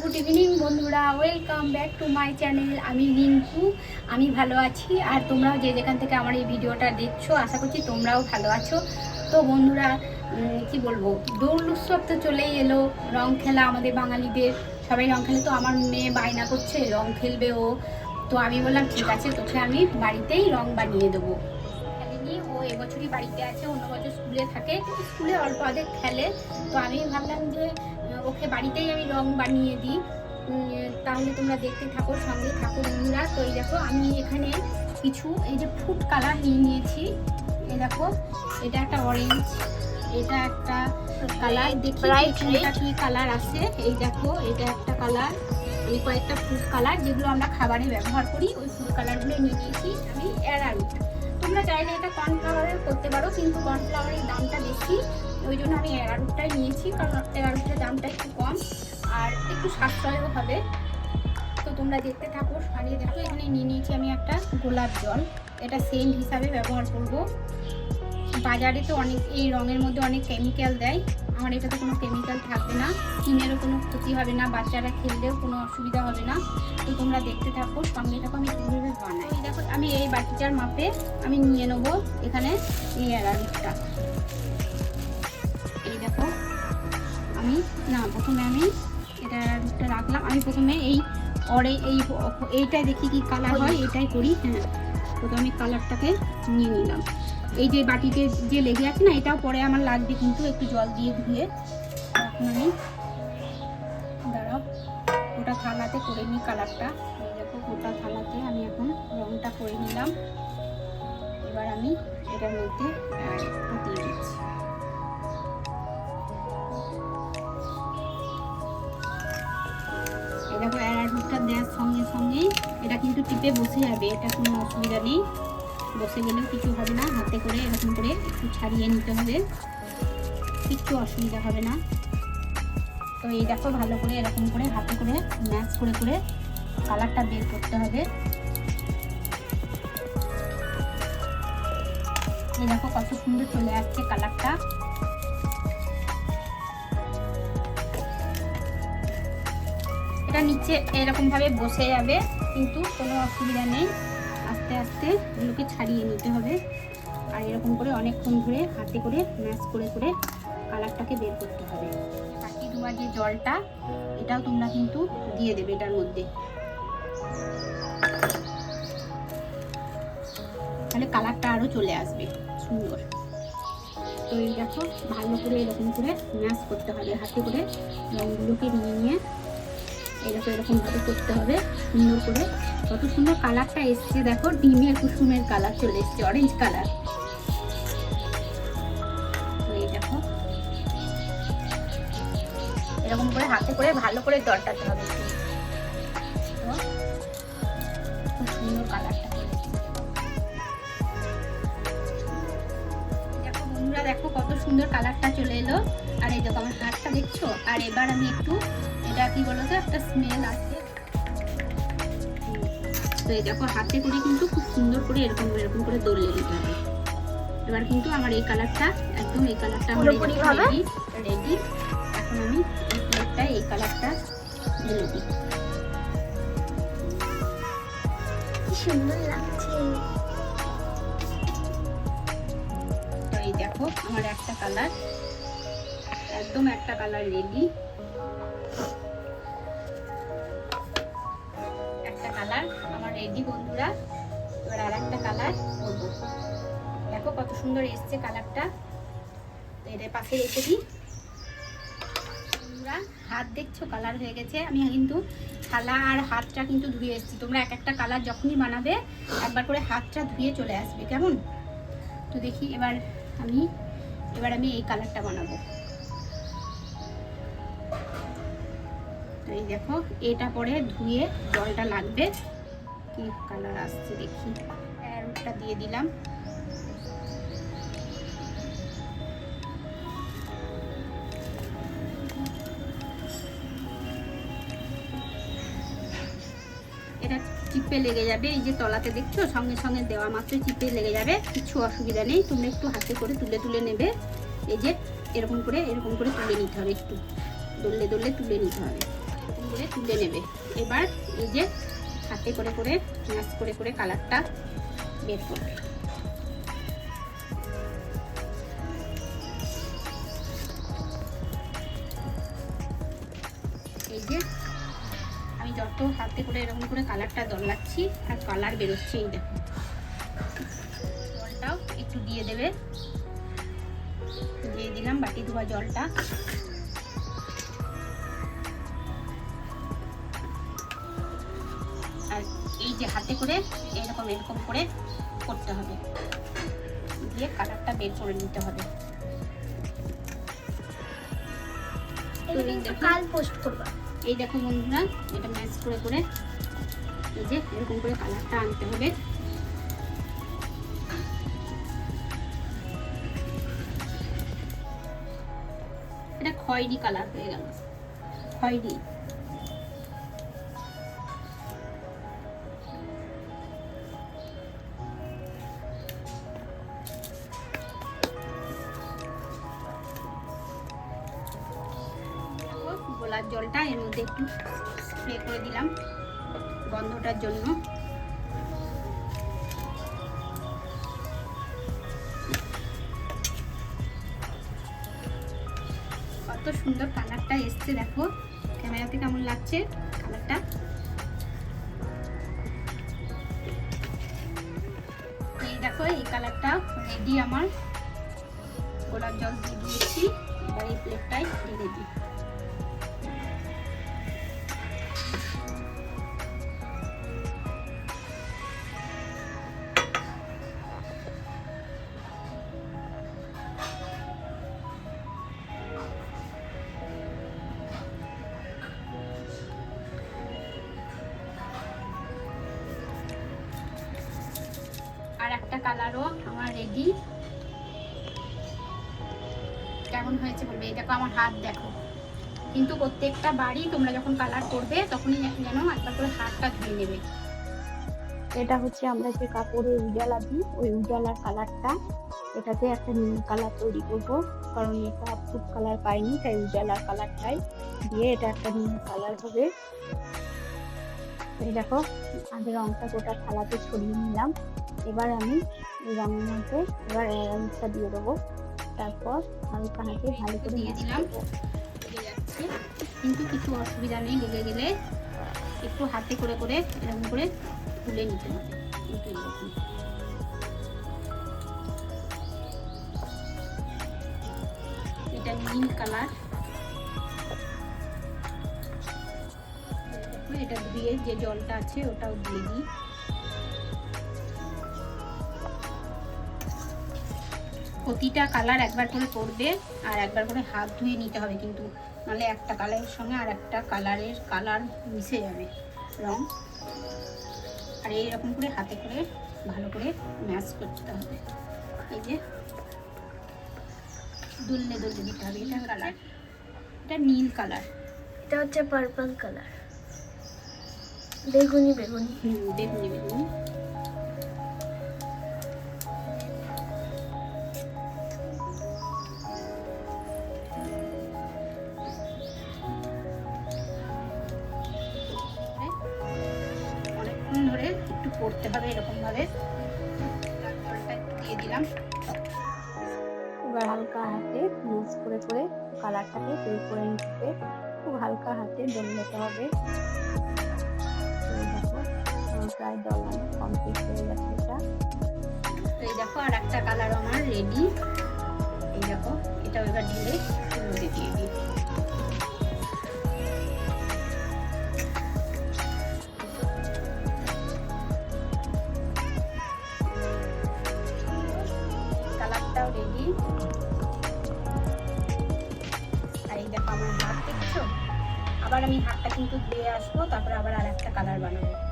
Good evening বন্ধুরা, welcome back to my channel. আমি রিঙ্কু আমি ভালো আছি। আর তোমরাও যে যেখান থেকে আমার এই ভিডিওটা দেখছ, আশা করছি তোমরাও ভালো আছো। তো বন্ধুরা কি বলব, দোল উৎসব তো চলেই এলো। রং খেলা আমাদের বাঙালিদের, সবাই রং খেলে। তো আমার মেয়ে বায়না করছে, রং খেলবে ও। তো আমি বললাম, ঠিক আছে, তোকে আমি বাড়িতেই রং বানিয়ে দেবো। ও এবছরই বাড়িতে আছে, অন্য বছর স্কুলে থাকে। স্কুলে অল্প অধেক খেলে। তো আমি ভাবলাম যে ওকে বাড়িতেই আমি রং বানিয়ে দিই। তাহলে তোমরা দেখতে থাকো সঙ্গে থাকো বন্ধুরা। তো এই দেখো আমি এখানে কিছু এই যে ফুড কালার নিয়ে নিয়েছি। এই দেখো এটা একটা অরেঞ্জ এটা একটা কালার। দেখি কোনটা কি কালার আছে। এই দেখো এটা একটা কালার। এই কয়েকটা ফুড কালার যেগুলো আমরা খাবারে ব্যবহার করি ওই ফুড কালারগুলো নিয়ে নিয়েছি আমি অ্যারারুট তোমরা চাইলে এটা কর্নফ্লাওয়ারের করতে পারো কিন্তু কর্নফ্লাওয়ারের দামটা বেশি। ওই জন্য আমি অ্যারারুটটাই নিয়েছি, কারণ অ্যারারুটের দামটা একটু কম, আর একটু সাশ্রয়ও হবে। তো তোমরা দেখতে থাকো সারিয়ে দেখো, এখানে নিয়ে নিয়েছি আমি একটা গোলাপ জল। এটা সেন্ট হিসাবে ব্যবহার করব। বাজারে তো অনেক, এই রঙের মধ্যে অনেক কেমিক্যাল দেয়। আমার এটাতে কোনো কেমিক্যাল থাকবে না স্কিনেরও কোনো ক্ষতি হবে না, বাচ্চারা খেললেও কোনো অসুবিধা হবে না। তো তোমরা দেখতে থাকো, সঙ্গে থাকো, আমি কীভাবে বানাই। দেখো, আমি এই বাটিটার মাপে আমি নিয়ে নেব এখানে এই অ্যারারুটটা আমি, না, প্রথমে আমি এটা রাখলাম। আমি প্রথমে এই অরে এই এইটাই দেখি কি কালার হয় এটাই করি হ্যাঁ। প্রথমে আমি কালারটাকে নিয়ে নিলাম। এই যে বাটিতে যে লেগে আছে না, এটাও পরে আমার লাগবে কিন্তু একটু জল দিয়ে ধুয়ে। এখন আমি দাঁড়াও ওটা থালাতে করে নিই কালারটা দেখো, গোটা থালাতে আমি এখন রংটা করে নিলাম। এবার আমি এটার মধ্যে দিয়ে দিচ্ছি। কিন্তু টিপে বসে যাবে, এটা কোনো অসুবিধা নেই। বসে গেলেও কিছু হবে না, হাতে করে এরকম করে একটু ছাড়িয়ে নিতে হবে। কিচ্ছু অসুবিধা হবে না। তো এই দেখো, ভালো করে এরকম করে হাতে করে ম্যাচ করে করে কালারটা বের করতে হবে। এই দেখো কত সুন্দর চলে আসছে কালারটা। এটা নিচে এরকম ভাবে বসে যাবে, কিন্তু কোনো অসুবিধা নেই। আস্তে আস্তে এগুলোকে ছাড়িয়ে নিতে হবে। আর এরকম করে অনেকক্ষণ ধরে হাতে করে ম্যাশ করে করে কালারটাকে বের করতে হবে। বাকি ধোয়া যে জলটা, এটাও তোমরা কিন্তু দিয়ে দেবে এটার মধ্যে। তাহলে কালারটা আরও চলে আসবে, সুন্দর। তো এই দেখো, ভালো করে এরকম করে ম্যাশ করতে হবে। হাতে করে রঙগুলোকে নিয়ে নিয়ে এরকম এরকম ভাবে করতে হবে, সুন্দর করে। কত সুন্দর কালারটা এসছে, দেখো, ডিমের কুসুমের কালার চলে এসছে অরেঞ্জ কালার। এরকম করে হাতে করে, ভালো করে দরটাতে হবে। দেখো বন্ধুরা, দেখো কত সুন্দর কালারটা চলে এলো। আর এই দেখো, আমার হাতটা দেখছ? আর এবার আমি একটু এটা কি বলতো একটা স্মেল আছে। তো এই দেখো হাতে করে কিন্তু খুব সুন্দর করে এরকম এরকম করে দলিয়ে নিতে হবে এবার কিন্তু আমার এই কালারটা একদম এই কালারটা আমার? রেডি রেডি এখন আমি এই প্লেটটা এই কালারটা ঢেলে দিই। কি সুন্দর লাগছে। তো এই দেখো আমার একটা কালার একদম একটা কালার রেডি রেডি বন্ধুরা, এবার আর একটা কালার করব। দেখো কত সুন্দর এসছে কালারটা তো এটার পাশে রেখে দিই। বন্ধুরা হাত দেখছ কালার হয়ে গেছে। আমি কিন্তু থালা আর হাতটা কিন্তু ধুয়ে এসেছি। তোমরা এক একটা কালার যখনই বানাবে, একবার করে হাতটা ধুয়ে চলে আসবে, কেমন? তো দেখি এবার আমি এবার আমি এই কালারটা বানাবো। তো এই দেখো, এটা পরে ধুয়ে জলটা লাগবে। কি কালার আসছে দেখি। অ্যারোটটা দিয়ে দিলাম। এটা চিপে লেগে যাবে, এই যে তলাতে দেখছ? সঙ্গে সঙ্গে দেওয়া মাত্র চিপে লেগে যাবে, কিছু অসুবিধা নেই। তুমি একটু হাতে করে তুলে তুলে নেবে। এই যে এরকম করে এরকম করে তুলে নিতে হবে একটু। দললে দললে তুলে নিতে হবে। করে তুলে নেবে। এবার এই যে হাতে করে করে ম্যাশ করে করে কালারটা বের করবে। এই যে, আমি যত হাতে করে এরকম করে কালারটা দলাচ্ছি, আর কালার বেরোচ্ছে এই দেখো। জলটাও একটু দিয়ে দেবে। দিয়ে দিলাম বাটি ধোয়া জলটা। হাতে করে এরকম এরকম করে করতে হবে। দিয়ে কালারটা বের করে নিতে হবে। কাল পোস্ট করবা। এই দেখো বন্ধুরা এটা ম্যাচ করে করে এই যে এরকম করে কালারটা আনতে হবে। এটা খয়েরি কালার হয়ে গেল। খয়েরি। স্প্রে করে দিলাম গন্ধটার জন্য। কত সুন্দর কালারটা এসছে, দেখো। ক্যামেরাতে কেমন লাগছে কালারটা? দেখো, এই কালারটা রেডি আমার। গোলাপ জল দিয়ে দিয়েছি, এবার এই প্লেটটাই ঢেলে দিই। একটা আমার রেডি কেমন হয়েছে বলবে? এই দেখো আমার হাত দেখো। কিন্তু প্রত্যেকটা বাড়ি তোমরা যখন কালার করবে, তখনই যেন একবার করে হাতটা ধুয়ে নেবে। এটা হচ্ছে আমরা যে কাপড়ে উজালা দিই, ওই উজালার কালারটা এটাতে একটা নীল কালার তৈরি করব, কারণ এটা ফুড কালার পাইনি, তাই উজালার কালারটাই দিয়ে এটা একটা নীল কালার হবে। এই দেখো, আগে রংটা গোটা থালাতে ছড়িয়ে নিলাম। এবার আমি রঙের মধ্যে এবার অ্যারাউন্ডটা দিয়ে দেবো। তারপর হালকা হাতে ভালো করে দিয়ে দিলাম। যাচ্ছে। কিন্তু কিছু অসুবিধা নেই লেগে গেলে একটু হাতে করে করে এরকম করে তুলে নিতে হবে। কিন্তু এরকম এটা নীল কালার। এটা ধুয়ে যে জলটা আছে ওটাও দিয়ে দিই। প্রতিটা কালার একবার করে করবে আর একবার করে হাত ধুয়ে নিতে হবে কিন্তু নাহলে একটা কালারের সঙ্গে আর একটা কালারের কালার মিশে যাবে রং। আর এইরকম করে হাতে করে ভালো করে ম্যাচ করতে হবে। এই যে দুললে দুললে দিতে হবে এটা কালার এটা নীল কালার এটা হচ্ছে পার্পল কালার বেগুনি বেগুনি। হুম বেগুনি বেগুনি। দিলাম এবার হালকা হাতে মিক্স করে করে কালারটাকে বের করে নিতে খুব হালকা হাতে দল নিতে হবে। প্রায় দলানো কমপ্লিট হয়ে গেছে এটা। এই দেখো আর একটা কালার আমার রেডি এই দেখো, এটাও এবার ঢেলে দিয়ে দিই। কালারটাও রেডি আর দেখো আমার হাত, দেখছ? আবার আমি হাতটা কিন্তু ধুয়ে আসব, তারপরে আবার আর একটা কালার বানাবো।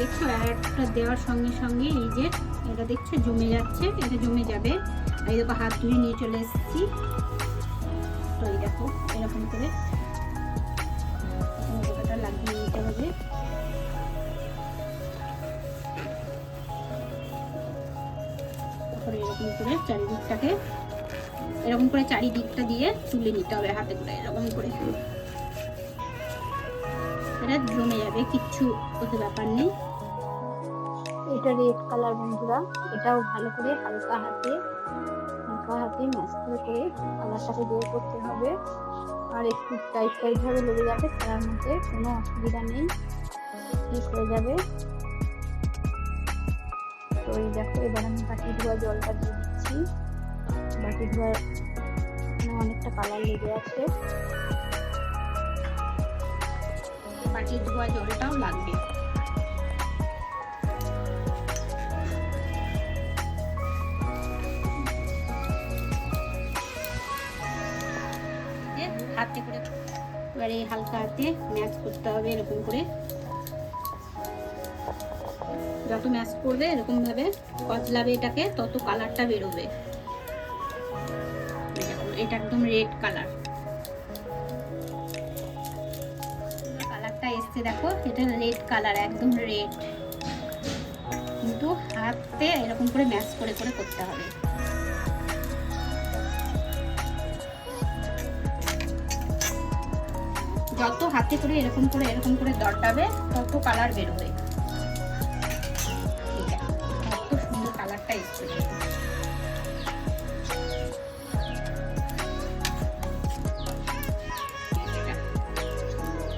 দেখছ একটা দেওয়ার সঙ্গে সঙ্গে এই যে, এটা দেখছ, জমে যাচ্ছে, এটা জমে যাবে। এই দেখো, হাত ধুয়ে নিয়ে চলে এসেছি। তো এই দেখো, এরকম করে। লাগিয়ে নিতে হবে। এরকম করে চারিদিকটাকে, এরকম করে চারিদিকটা দিয়ে তুলে নিতে হবে হাতে করে, এরকম করে। এটা জমে যাবে, কিচ্ছু ওতে ব্যাপার নেই। এটা রেড কালার বন্ধুরা। এটাও ভালো করে হালকা হাতে হালকা হাতে ম্যাশ করে করে কালারটাকে বের করতে হবে। আর একটু টাইট ভাবে লেগে যাবে খেলার মধ্যে কোনো অসুবিধা নেই। ঠিক হয়ে যাবে? তো এই দেখো, এবার আমি বাটি ধোয়া জলটা দিয়ে দিচ্ছি। বাটি ধোয়া অনেকটা কালার লেগে আছে। বাটি ধোয়া জলটাও লাগবে। এবারে হালকা হাতে ম্যাচ করতে হবে এরকম করে। যত ম্যাচ করবে এরকম ভাবে কচলাবে এটাকে, তত কালারটা বেরোবে। এটা একদম রেড কালার কালারটা এসছে, দেখো, এটা রেড কালার একদম রেড কিন্তু হাতে এরকম করে ম্যাশ করে করে করতে হবে। যত হাতে করে এরকম করে এরকম করে দরটাবে তত কালার বেরোবে। কত সুন্দর কালারটা এসছে।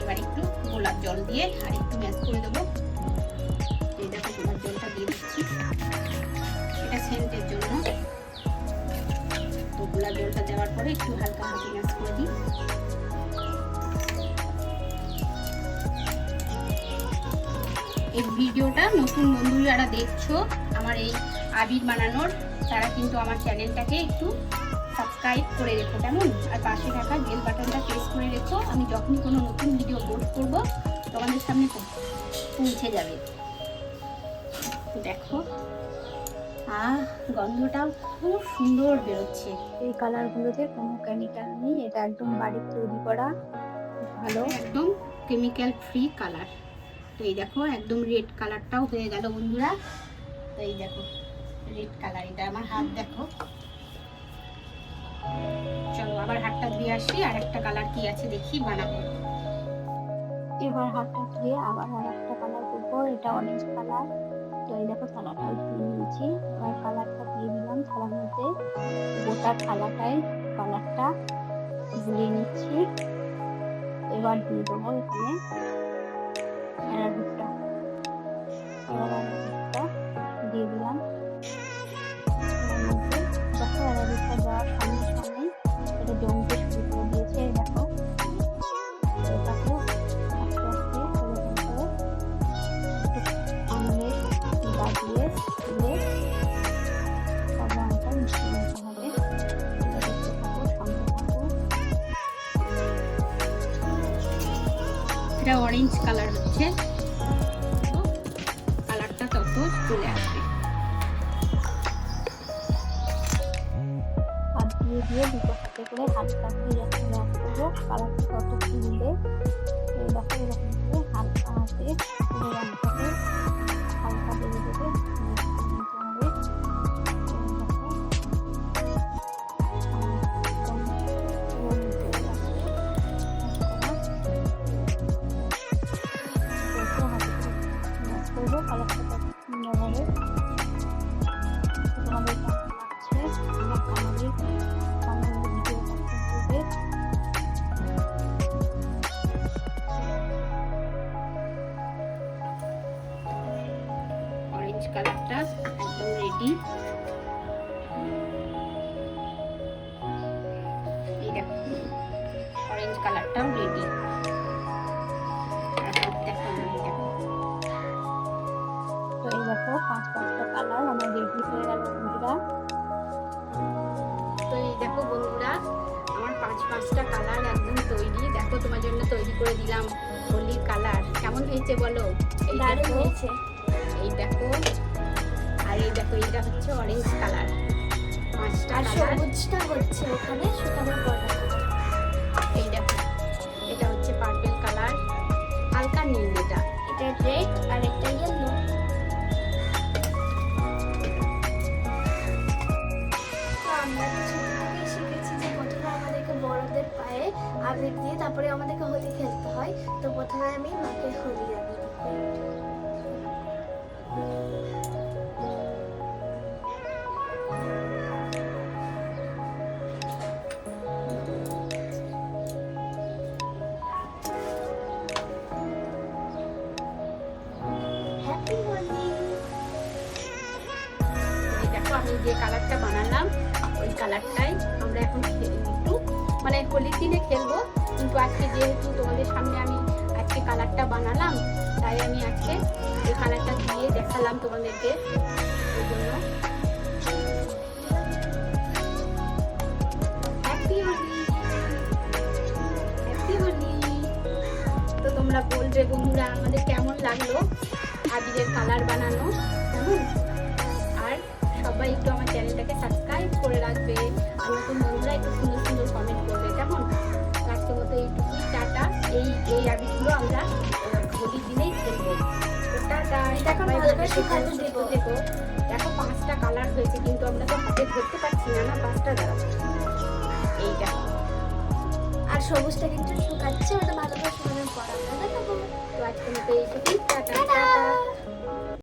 এবার একটু গোলাপ জল দিয়ে আর একটু ম্যাশ করে দেবো। এই দেখো জলটা দিয়ে দিচ্ছি। এটা সেন্টের জন্য। তো গোলাপ জলটা দেওয়ার পরে একটু হালকা হাতে ম্যাশ করে দিই। এই ভিডিওটা নতুন বন্ধু যারা দেখছ আমার এই আবির বানানোর তারা কিন্তু আমার চ্যানেলটাকে একটু সাবস্ক্রাইব করে রেখো কেমন? আর পাশে থাকা বেল বাটনটা প্রেস করে রেখো। আমি যখনই কোনো নতুন ভিডিও পোস্ট করব তোমাদের সামনে পৌঁছে যাবে। দেখো। আহ গন্ধটাও খুব সুন্দর বেরোচ্ছে। এই কালারগুলোতে কোনো কেমিক্যাল নেই এটা একদম বাড়ির তৈরি করা ভালো। একদম কেমিক্যাল ফ্রি কালার এই দেখো, একদম রেড কালারটাও হয়ে গেল বন্ধুরা। তো এই দেখো রেড কালার এটা আমার হাত দেখো। চলো, আবার হাতটা ধুয়ে আসি, আর একটা কালার কি আছে দেখি, বানাবো। এবার হাতটা ধুয়ে আবার আর একটা কালার করব, এটা অরেঞ্জ কালার তো এই দেখো থালাটাও ধুয়ে নিয়েছি। এবার কালারটা দিয়ে দিলাম থালার মধ্যে গোটা থালাটায় কালারটা গুলিয়ে নিচ্ছি। এবার দিয়ে দেবো এখানে অ্যারারুটটা এবার ভুট্টা দিয়ে দিলাম। দেখো অ্যারারুটটা দেওয়ার সঙ্গে সঙ্গে এটা অরেঞ্জ কালার হচ্ছে। কালারটা তত চলে আসবে। দিয়ে দিয়ে দুটো হাতে করে হালকা করে কালারটা তত দেখো, এরকম করে দিলাম হোলির কালার। কেমন হয়েছে বলো? এই দেখো। হয়েছে। এই দেখো। আর এই দেখো এইটা হচ্ছে অরেঞ্জ কালার। পাঁচটা সবুজটা হচ্ছে ওখানে শুকানোর পর এই দেখো এটা হচ্ছে পার্পেল কালার। হালকা নীল এটা। এটা রেড আর একটা ইয়েলো আবির দিয়ে তারপরে আমাদেরকে হোলি খেলতে হয়। তো প্রথমে আমি মাকে হোলি আবির আমি যে কালারটা বানালাম, ওই কালারটাই আমরা এখন একটু। মানে হোলির দিনে খেলব। কিন্তু আজকে যেহেতু তোমাদের সামনে আমি আজকে কালারটা বানালাম, তাই আমি আজকে এই কালারটা দিয়ে দেখালাম তোমাদেরকে। ওই জন্য। তো তোমরা বলবে, বন্ধুরা, আমাদের কেমন লাগল আবিরের কালার বানানো? কেমন আর সবাই একটু আমার চ্যানেলটাকে সাবস্ক্রাইব করে রাখবে। এই আবিরগুলো আমরা হোলির দিনেই খেলব। দেখো পাঁচটা কালার হয়েছে কিন্তু আমরা তো হাতে ধরতে পারছি না না পাঁচটা দাঁড়াও এই দেখো আর সবুজটা কিন্তু শুকাচ্ছে ওটা ভালো করে। শুকানোর পর আমরা দেখাবো তো আজকে মতো টাটা টাটা